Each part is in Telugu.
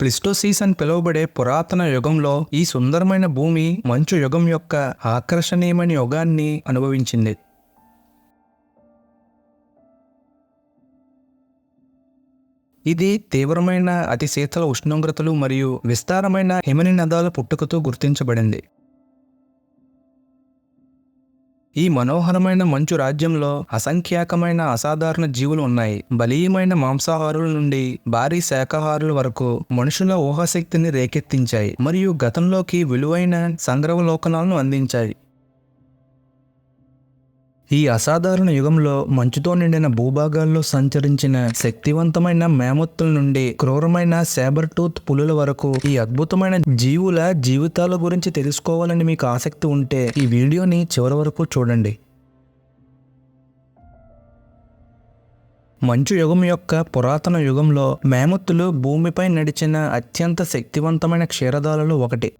ప్లిస్టోసీస్ అని పిలువబడే పురాతన యుగంలో ఈ సుందరమైన భూమి మంచు యుగం యొక్క ఆకర్షణీయమైన యుగాన్ని అనుభవించింది. ఇది తీవ్రమైన అతి శీతల ఉష్ణోగ్రతలు మరియు విస్తారమైన హిమని నదాల పుట్టుకతో గుర్తించబడింది. ఈ మనోహరమైన మంచు రాజ్యంలో అసంఖ్యాకమైన అసాధారణ జీవులు ఉన్నాయి. బలీయమైన మాంసాహారుల నుండి భారీ శాకాహారుల వరకు మనుషుల ఊహాశక్తిని రేకెత్తించాయి. మరియు గతంలోకి విలువైన సంగ్రహలోకనాలను అందించాయి. ఈ అసాధారణ యుగంలో మంచుతో నిండిన భూభాగాల్లో సంచరించిన శక్తివంతమైన మేమొత్తుల నుండి క్రూరమైన సేబర్ టూత్ పులుల వరకు ఈ అద్భుతమైన జీవుల జీవితాల గురించి తెలుసుకోవాలని మీకు ఆసక్తి ఉంటే ఈ వీడియోని చివరి వరకు చూడండి. మంచు యుగం యొక్క పురాతన యుగంలో మేమొత్తులు భూమిపై నడిచిన అత్యంత శక్తివంతమైన క్షీరదాలలో ఒకటి.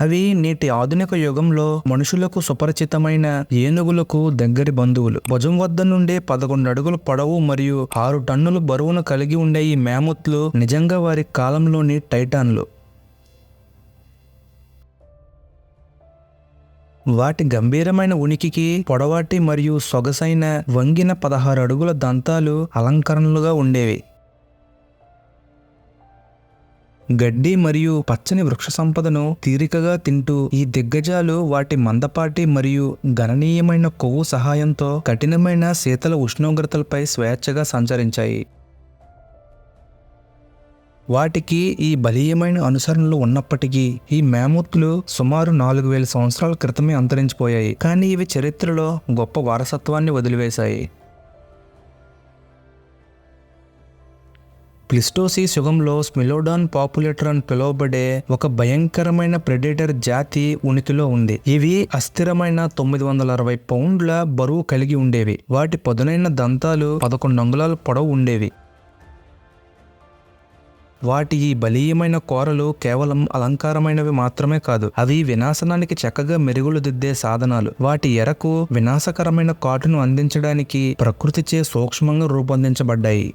అవి నేటి ఆధునిక యుగంలో మనుషులకు సుపరిచితమైన ఏనుగులకు దగ్గరి బంధువులు. భుజం వద్ద నుండే పదకొండు అడుగుల పొడవు మరియు ఆరు టన్నుల బరువును కలిగి ఉండే ఈ మేమొత్లు నిజంగా వారి కాలంలోని టైటాన్లు. వాటి గంభీరమైన ఉనికికి పొడవాటి మరియు సొగసైన వంగిన పదహారు అడుగుల దంతాలు అలంకరణలుగా ఉండేవి. గడ్డి మరియు పచ్చని వృక్ష సంపదను తీరికగా తింటూ ఈ దిగ్గజాలు వాటి మందపాటి మరియు గణనీయమైన కొవ్వు సహాయంతో కఠినమైన శీతల ఉష్ణోగ్రతలపై స్వేచ్ఛగా సంచరించాయి. వాటికి ఈ బలీయమైన అనుసరణలు ఉన్నప్పటికీ ఈ మేమూత్లు సుమారు నాలుగు వేల సంవత్సరాల క్రితమే అంతరించిపోయాయి. కానీ ఇవి చరిత్రలో గొప్ప వారసత్వాన్ని వదిలివేశాయి. ప్లిస్టోసిస్ యుగంలో స్మిలోడాన్ పాపులేటర్ అని పిలువబడే ఒక భయంకరమైన ప్రెడేటర్ జాతి ఉనికిలో ఉంది. ఇవి అస్థిరమైన తొమ్మిది వందల అరవై పౌండ్ల బరువు కలిగి ఉండేవి. వాటి పదునైన దంతాలు పదకొండు అంగుళాల పొడవు ఉండేవి. వాటి ఈ బలీయమైన కోరలు కేవలం అలంకారమైనవి మాత్రమే కాదు అవి వినాశనానికి చక్కగా మెరుగులు దిద్దే సాధనాలు. వాటి ఎరకు వినాశకరమైన కాటును అందించడానికి ప్రకృతిచే సూక్ష్మంగా రూపొందించబడ్డాయి.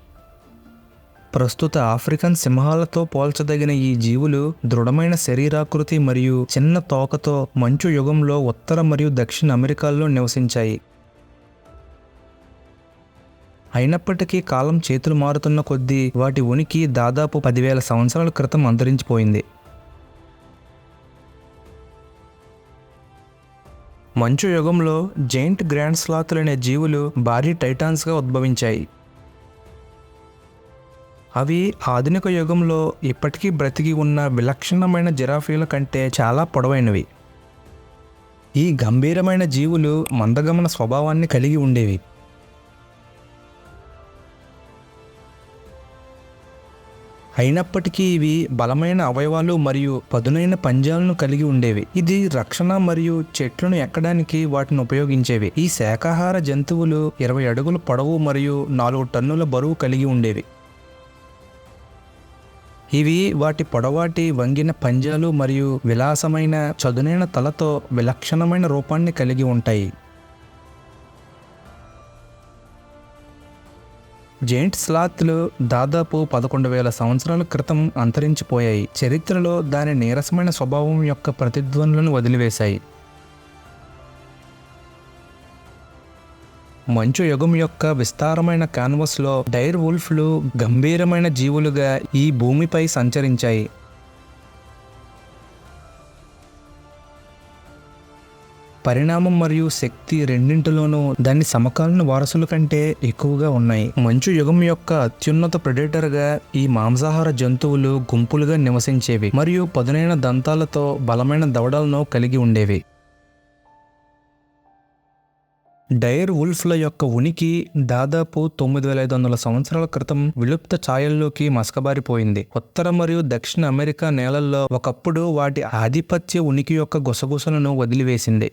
ప్రస్తుత ఆఫ్రికన్ సింహాలతో పోల్చదగిన ఈ జీవులు దృఢమైన శరీరాకృతి మరియు చిన్న తోకతో మంచు యుగంలో ఉత్తర మరియు దక్షిణ అమెరికాల్లో నివసించాయి. అయినప్పటికీ కాలం చేతులు మారుతున్న కొద్దీ వాటి ఉనికి దాదాపు పదివేల సంవత్సరాల క్రితం అంతరించిపోయింది. మంచు యుగంలో జైంట్ గ్రాండ్ స్లాతులు అనే జీవులు భారీ టైటాన్స్గా ఉద్భవించాయి. అవి ఆధునిక యుగంలో ఇప్పటికీ బ్రతికి ఉన్న విలక్షణమైన జిరాఫీల కంటే చాలా పొడవైనవి. ఈ గంభీరమైన జీవులు మందగమన స్వభావాన్ని కలిగి ఉండేవి. అయినప్పటికీ ఇవి బలమైన అవయవాలు మరియు పదునైన పంజాలను కలిగి ఉండేవి. ఇది రక్షణ మరియు చెట్లను ఎక్కడానికి వాటిని ఉపయోగించేవి. ఈ శాకాహార జంతువులు ఇరవై అడుగుల పొడవు మరియు నాలుగు టన్నుల బరువు కలిగి ఉండేవి. ఇవి వాటి పొడవాటి వంగిన పంజాలు మరియు విలాసమైన చదునైన తలతో విలక్షణమైన రూపాన్ని కలిగి ఉంటాయి. జెయింట్ స్లాత్లు దాదాపు పదకొండు వేల సంవత్సరాల క్రితం అంతరించిపోయాయి. చరిత్రలో దాని నీరసమైన స్వభావం యొక్క ప్రతిధ్వనులను వదిలివేశాయి. మంచు యుగం యొక్క విస్తారమైన కాన్వస్లో డైర్ వుల్ఫ్లు గంభీరమైన జీవులుగా ఈ భూమిపై సంచరించాయి. పరిణామం మరియు శక్తి రెండింటిలోనూ దాని సమకాలీన వారసుల కంటే ఎక్కువగా ఉన్నాయి. మంచు యుగం యొక్క అత్యున్నత ప్రెడేటర్గా ఈ మాంసాహార జంతువులు గుంపులుగా నివసించేవి మరియు పదునైన దంతాలతో బలమైన దవడలను కలిగి ఉండేవి. డైర్ వుల్ఫ్ల యొక్క ఉనికి దాదాపు తొమ్మిది వేల ఐదు వందల సంవత్సరాల క్రితం విలుప్త ఛాయల్లోకి మసకబారిపోయింది. ఉత్తర మరియు దక్షిణ అమెరికా నేలల్లో ఒకప్పుడు వాటి ఆధిపత్య ఉనికి యొక్క గుసగుసలను వదిలివేసింది.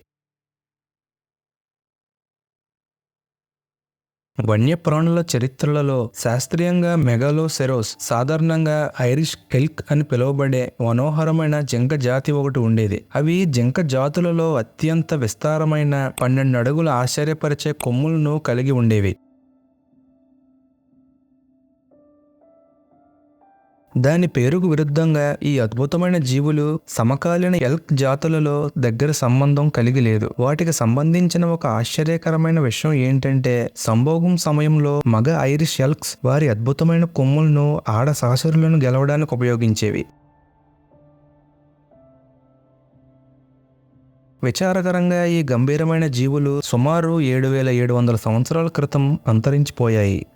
వన్యప్రాణుల చరిత్రలలో శాస్త్రీయంగా మెగాలోసెరోస్ సాధారణంగా ఐరిష్ కెల్క్ అని పిలువబడే మనోహరమైన జింక జాతి ఒకటి ఉండేది. అవి జింక జాతులలో అత్యంత విస్తారమైన పన్నెండు అడుగుల ఆశ్చర్యపరిచే కొమ్ములను కలిగి ఉండేవి. దాని పేరుకు విరుద్ధంగా ఈ అద్భుతమైన జీవులు సమకాలీన ఎల్క్ జాతులలో దగ్గర సంబంధం కలిగి లేదు. వాటికి సంబంధించిన ఒక ఆశ్చర్యకరమైన విషయం ఏంటంటే సంభోగం సమయంలో మగ ఐరిష్ ఎల్క్స్ వారి అద్భుతమైన కొమ్ములను ఆడ సహచరులను గెలవడానికి ఉపయోగించేవి. విచారకరంగా ఈ గంభీరమైన జీవులు సుమారు ఏడు వేల ఏడు వందల సంవత్సరాల క్రితం అంతరించిపోయాయి.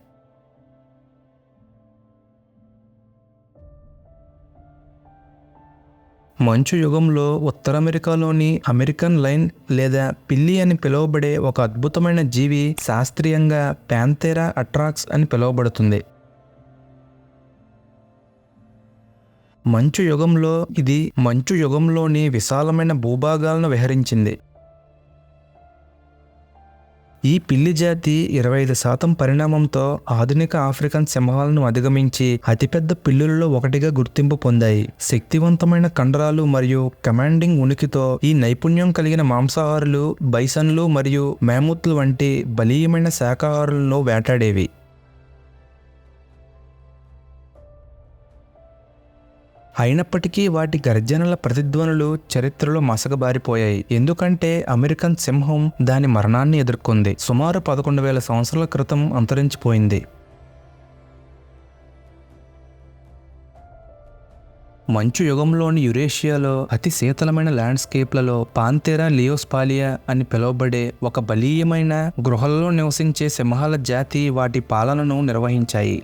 మంచు యుగంలో ఉత్తర అమెరికాలోని అమెరికన్ లైన్ లేదా పిల్లి అని పిలువబడే ఒక అద్భుతమైన జీవి శాస్త్రీయంగా ప్యాంతేరా అట్రాక్స్ అని పిలువబడుతుంది. మంచు యుగంలో ఇది మంచు యుగంలోని విశాలమైన భూభాగాలను విహరించింది. ఈ పిల్లి జాతి ఇరవై ఐదు శాతం పరిణామంతో ఆధునిక ఆఫ్రికన్ సింహాలను అధిగమించి అతిపెద్ద పిల్లులలో ఒకటిగా గుర్తింపు పొందాయి. శక్తివంతమైన కండరాలు మరియు కమాండింగ్ ఉనికితో ఈ నైపుణ్యం కలిగిన మాంసాహారులు బైసన్లు మరియు మేముత్లు వంటి బలీయమైన శాకాహారులను వేటాడేవి. అయినప్పటికీ వాటి గర్జనల ప్రతిధ్వనులు చరిత్రలో మసకబారిపోయాయి. ఎందుకంటే అమెరికన్ సింహం దాని మరణాన్ని ఎదుర్కొంది. సుమారు పదకొండు వేల సంవత్సరాల క్రితం అంతరించిపోయింది. మంచు యుగంలోని యురేషియాలో అతి శీతలమైన ల్యాండ్స్కేప్లలో పాంతేరా లియోస్పాలియా అని పిలువబడే ఒక బలీయమైన గృహలలో నివసించే సింహాల జాతి వాటి పాలనను నిర్వహించాయి.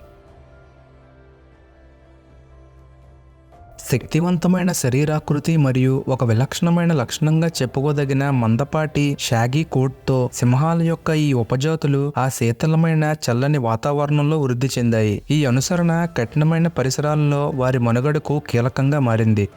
శక్తివంతమైన శరీరాకృతి మరియు ఒక విలక్షణమైన లక్షణంగా చెప్పుకోదగిన మందపాటి షాగీ కోట్తో సింహాల యొక్క ఈ ఉపజాతులు ఆ శీతలమైన చల్లని వాతావరణంలో వృద్ధి చెందాయి. ఈ అనుసరణ కఠినమైన పరిసరాలలో వారి మనుగడకు కీలకంగా మారింది.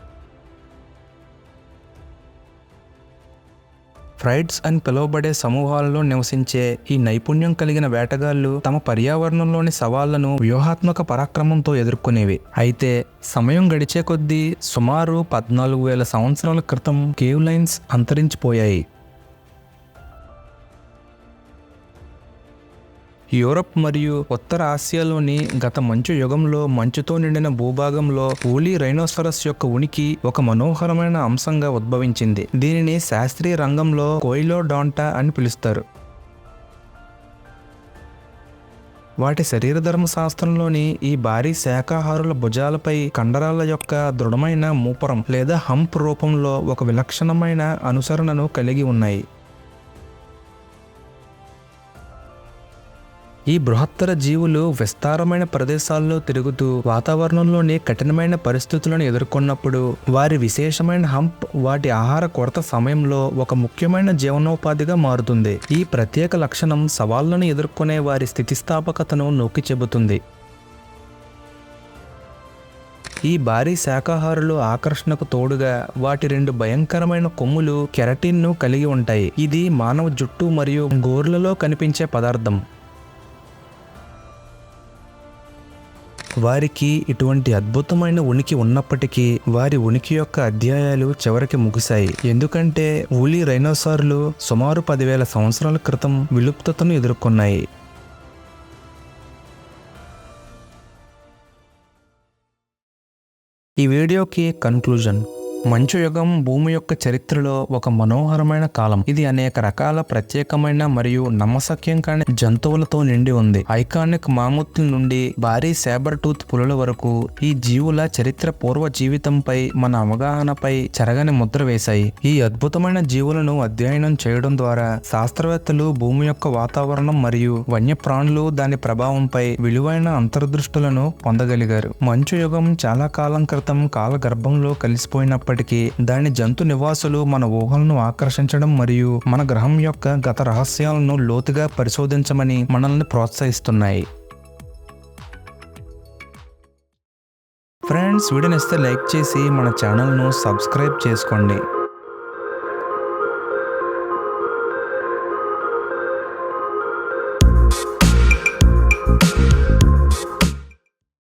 ఫ్రైడ్స్ అని పిలువబడే సమూహాలలో నివసించే ఈ నైపుణ్యం కలిగిన వేటగాళ్ళు తమ పర్యావరణంలోని సవాళ్ళను వ్యూహాత్మక పరాక్రమంతో ఎదుర్కొనేవి. అయితే సమయం గడిచే కొద్దీ సుమారు పద్నాలుగు వేల సంవత్సరాల క్రితం కేవ్ లైన్స్ అంతరించిపోయాయి. యూరప్ మరియు ఉత్తర ఆసియాలోని గత మంచు యుగంలో మంచుతో నిండిన భూభాగంలో ఊలీ రైనోసరస్ యొక్క ఉనికి ఒక మనోహరమైన అంశంగా ఉద్భవించింది. దీనిని శాస్త్రీయ రంగంలో కోయిలోడాంటా అని పిలుస్తారు. వాటి శరీర ధర్మశాస్త్రంలోని ఈ భారీ శాకాహారుల భుజాలపై కండరాల యొక్క దృఢమైన మూపరం లేదా హంప్ రూపంలో ఒక విలక్షణమైన అనుసరణను కలిగి ఉన్నాయి. ఈ బృహత్తర జీవులు విస్తారమైన ప్రదేశాల్లో తిరుగుతూ వాతావరణంలోని కఠినమైన పరిస్థితులను ఎదుర్కొన్నప్పుడు వారి విశేషమైన హంప్ వాటి ఆహార కొరత సమయంలో ఒక ముఖ్యమైన జీవనోపాధిగా మారుతుంది. ఈ ప్రత్యేక లక్షణం సవాళ్ళను ఎదుర్కొనే వారి స్థితిస్థాపకతను నొక్కి చెబుతుంది. ఈ భారీ శాకాహారులు ఆకర్షణకు తోడుగా వాటి రెండు భయంకరమైన కొమ్ములు కెరటిన్ను కలిగి ఉంటాయి. ఇది మానవ జుట్టు మరియు గోర్లలో కనిపించే పదార్థం. వారికి ఇటువంటి అద్భుతమైన ఉనికి ఉన్నప్పటికీ వారి ఉనికి యొక్క అధ్యాయాలు చివరికి ముగిశాయి. ఎందుకంటే ఊలి రైనోసార్లు సుమారు పదివేల సంవత్సరాల క్రితం విలుప్తతను ఎదుర్కొన్నాయి. ఈ వీడియోకి కన్క్లూజన్ మంచు యుగం భూమి యొక్క చరిత్రలో ఒక మనోహరమైన కాలం. ఇది అనేక రకాల ప్రత్యేకమైన మరియు నమ్మసక్యం కాని జంతువులతో నిండి ఉంది. ఐకానిక్ మామూతుల నుండి భారీ సేబర్ టూత్ పులుల వరకు ఈ జీవుల చరిత్ర పూర్వ జీవితంపై మన అవగాహనపై చెరగని ముద్ర వేశాయి. ఈ అద్భుతమైన జీవులను అధ్యయనం చేయడం ద్వారా శాస్త్రవేత్తలు భూమి యొక్క వాతావరణం మరియు వన్యప్రాణులు దాని ప్రభావంపై విలువైన అంతర్దృష్టులను పొందగలిగారు. మంచు యుగం చాలా కాలం క్రితం కాల గర్భంలో కలిసిపోయినప్పటికీ దాని జంతు నివాసులు మన ఊహలను ఆకర్షించడం మరియు మన గ్రహం యొక్క గత రహస్యాలను లోతుగా పరిశోధించమని మనల్ని ప్రోత్సహిస్తున్నాయి. ఫ్రెండ్స్ వీడియోని ఇస్తే లైక్ చేసి మన ఛానల్ను సబ్స్క్రైబ్ చేసుకోండి.